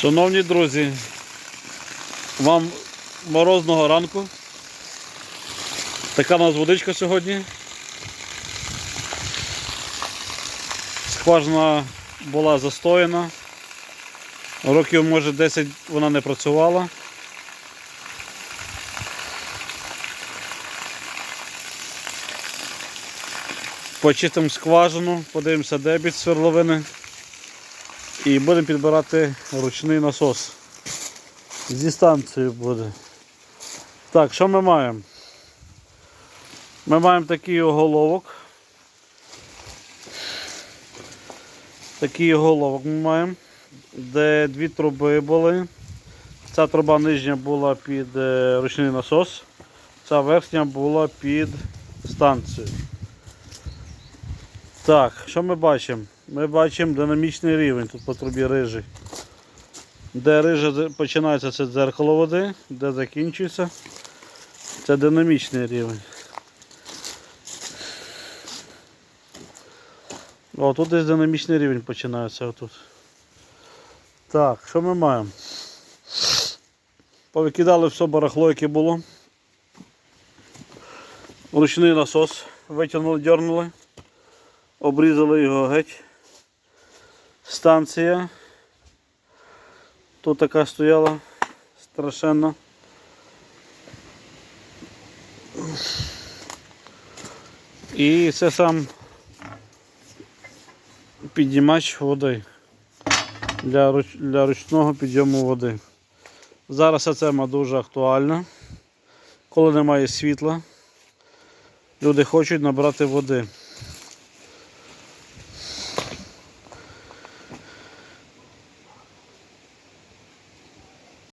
Шановні друзі, вам морозного ранку. Така у нас водичка сьогодні. Скважина була застояна. Років, може, 10 вона не працювала. Почистимо скважину, подивимося дебіт свердловини і будемо підбирати ручний насос. Зі станцією буде. Так, що ми маємо? Ми маємо такий оголовок. Такий оголовок ми маємо, де дві труби були. Ця труба нижня була під е, ручний насос, ця верхня була під станцію. Так, що ми бачимо? Ми бачимо динамічний рівень тут по трубі рижий. Де рижа починається це дзеркало води, де закінчується. Це динамічний рівень. О, тут десь динамічний рівень починається отут. Так, що ми маємо? Повикидали все барахло, яке було. Ручний насос витягнули, дернули, обрізали його геть. Станція. Тут така стояла страшенна. І це сам підіймач води для, руч... для ручного підйому води. Зараз ця тема дуже актуальна. Коли немає світла, люди хочуть набрати води.